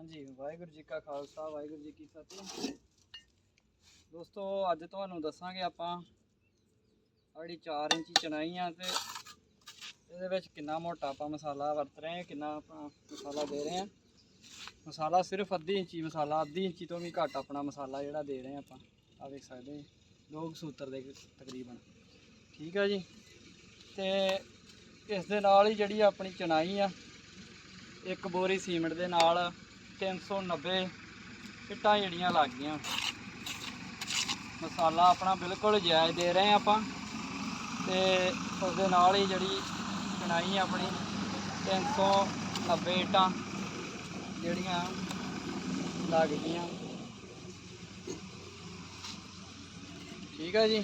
ਹਾਂਜੀ, ਵਾਹਿਗੁਰੂ ਜੀ ਕਾ ਖਾਲਸਾ, ਵਾਹਿਗੁਰੂ ਜੀ ਕੀ ਫਤਿਹ। ਦੋਸਤੋ, ਅੱਜ ਤੁਹਾਨੂੰ ਦੱਸਾਂਗੇ ਆਪਾਂ ਆਹ ਜਿਹੜੀ 4 ਇੰਚੀ ਚਣਾਈ ਆ ਤੇ ਇਹਦੇ ਵਿੱਚ ਕਿੰਨਾ ਮੋਟਾ ਆਪਾਂ ਮਸਾਲਾ ਵਰਤ ਰਹੇ ਹਾਂ, ਕਿੰਨਾ ਆਪਾਂ ਮਸਾਲਾ ਦੇ ਰਹੇ ਹਾਂ। ਮਸਾਲਾ ਸਿਰਫ ਅੱਧੀ ਇੰਚੀ, ਮਸਾਲਾ ਅੱਧੀ ਇੰਚੀ ਤੋਂ ਵੀ ਘੱਟ ਆਪਣਾ ਮਸਾਲਾ ਜਿਹੜਾ ਦੇ ਰਹੇ ਹਾਂ ਆਪਾਂ। ਆ ਵੇਖ ਸਕਦੇ ਜੀ ਲੋਕ ਸੂਤਰ ਦੇ ਤਕਰੀਬਨ। ਠੀਕ ਆ ਜੀ? ਤੇ ਇਸ ਦੇ ਨਾਲ ਹੀ ਜਿਹੜੀ ਆਪਣੀ ਚਣਾਈ ਆ, ਇੱਕ ਬੋਰੀ ਸੀਮਿੰਟ ਦੇ ਨਾਲ 390 ਇੱਟਾਂ ਜਿਹੜੀਆਂ ਲੱਗ ਗਈਆਂ। ਮਸਾਲਾ ਆਪਣਾ ਬਿਲਕੁਲ ਜਾਇਜ਼ ਦੇ ਰਹੇ ਹਾਂ ਆਪਾਂ ਤੇ ਉਸ ਦੇ ਨਾਲ ਹੀ ਜਿਹੜੀ ਚਣਾਈ ਆਪਣੀ 390 ਇੱਟਾਂ ਜਿਹੜੀਆਂ ਲੱਗ ਗਈਆਂ। ਠੀਕ ਹੈ ਜੀ।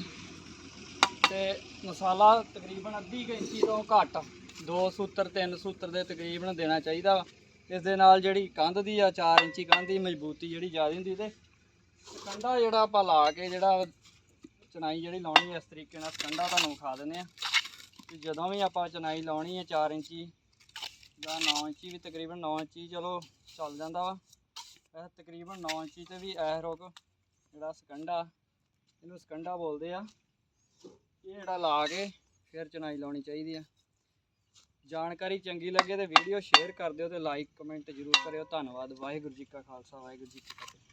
ਤੇ ਮਸਾਲਾ ਤਕਰੀਬਨ ਅੱਧੀ ਕੈਂਚੀ ਤੋਂ ਘੱਟ, ਦੋ ਸੂਤਰ, ਤਿੰਨ ਸੂਤਰ ਦੇ ਤਕਰੀਬਨ ਦੇਣਾ ਚਾਹੀਦਾ ਵਾ। ਇਸ ਦੇ ਨਾਲ ਜਿਹੜੀ ਕੰਧ ਦੀ ਆ 4 ਇੰਚੀ ਕੰਧ ਦੀ ਮਜ਼ਬੂਤੀ ਜਿਹੜੀ ਜ਼ਿਆਦਾ ਹੁੰਦੀ ਤੇ ਕੰਡਾ ਜਿਹੜਾ ਆਪਾਂ ਲਾ ਕੇ ਜਿਹੜਾ ਚਨਾਈ ਜਿਹੜੀ ਲਾਉਣੀ ਹੈ ਇਸ ਤਰੀਕੇ ਨਾਲ ਕੰਡਾ ਤੁਹਾਨੂੰ ਵਿਖਾ ਦਿੰਦੇ ਆ। ਕਿ ਜਦੋਂ ਵੀ ਆਪਾਂ ਚਨਾਈ ਲਾਉਣੀ ਹੈ 4 ਇੰਚੀ ਜਾਂ 9 ਇੰਚੀ ਵੀ, ਤਕਰੀਬਨ 9 ਇੰਚੀ ਚਲੋ ਚੱਲ ਜਾਂਦਾ ਵਾ। ਇਹ ਤਕਰੀਬਨ 9 ਇੰਚੀ ਤੇ ਵੀ ਇਹ ਰੋਕ ਜਿਹੜਾ ਸਕੰਡਾ, ਇਹਨੂੰ ਸਕੰਡਾ ਬੋਲਦੇ ਆ। ਇਹ ਜਿਹੜਾ ਲਾ ਕੇ ਫਿਰ ਚਨਾਈ ਲਾਉਣੀ ਚਾਹੀਦੀ ਆ। ਜਾਣਕਾਰੀ ਚੰਗੀ ਲੱਗੇ ਤੇ ਵੀਡੀਓ ਸ਼ੇਅਰ ਕਰ ਦਿਓ ਤੇ ਲਾਈਕ ਕਮੈਂਟ ਜ਼ਰੂਰ ਕਰਿਓ। ਧੰਨਵਾਦ। ਵਾਹਿਗੁਰੂ ਜੀ ਕਾ ਖਾਲਸਾ, ਵਾਹਿਗੁਰੂ ਜੀ ਕੀ ਫਤਿਹ।